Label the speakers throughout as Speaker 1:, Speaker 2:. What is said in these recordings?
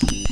Speaker 1: 동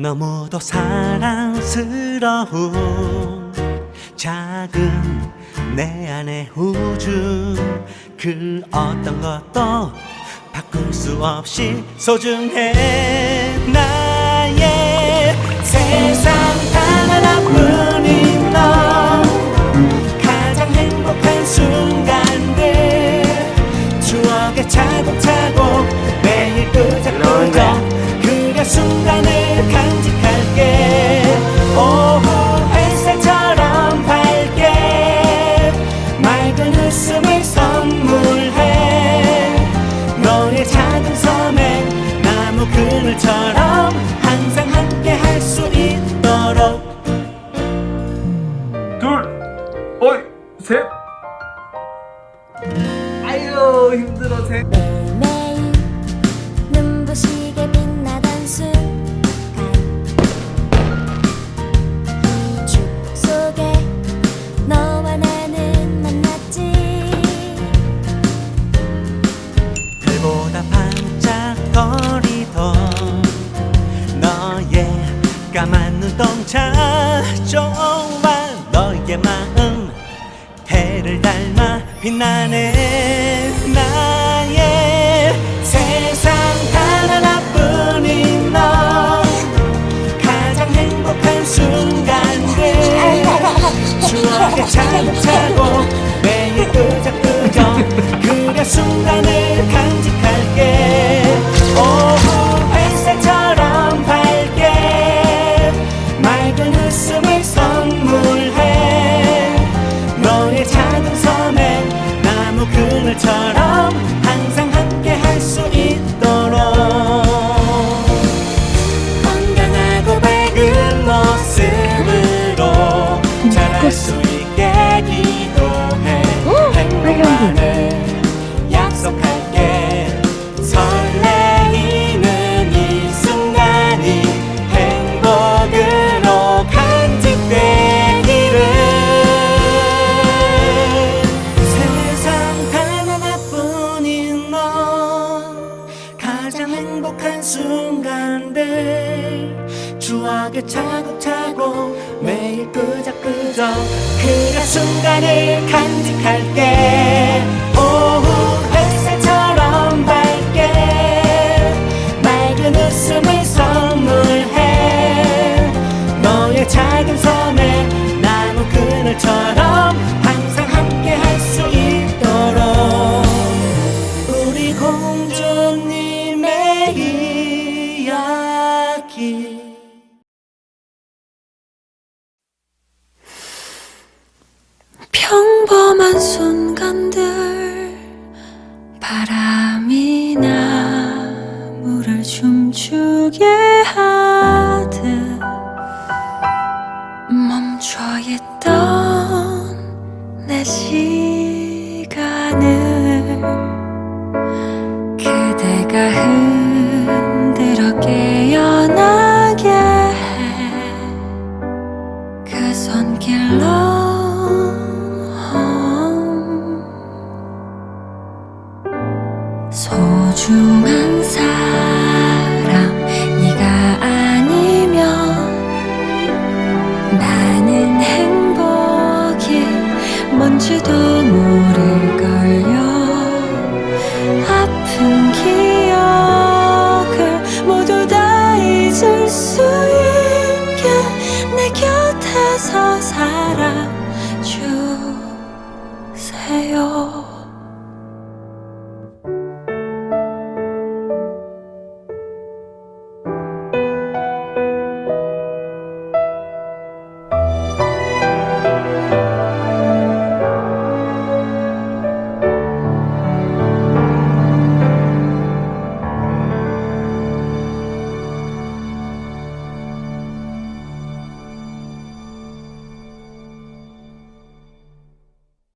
Speaker 2: 너무도 사랑스러운 작은 내 안의 우주. 그 어떤 것도 바꿀 수 없이 소중해. 나 그늘처럼 항상 함께 할 수 있도록
Speaker 3: 둘, 어이, 셋. 아유 힘들어 셋.
Speaker 2: 까만 눈동자 좋아 너의 마음 해를 닮아 빛나네 약속할게. 설레이는 이 순간이 행복으로 간직되기를 세상 단 하나뿐인 너 가장 행복한 순간들. 추억에 차곡차곡 매 일 끄적끄적 그가 순간을 간직할게 오후
Speaker 4: 춤추게 하듯 멈춰 있던 내 시간을 그대가 흔들어 깨어나게 해 그 손길로 曾。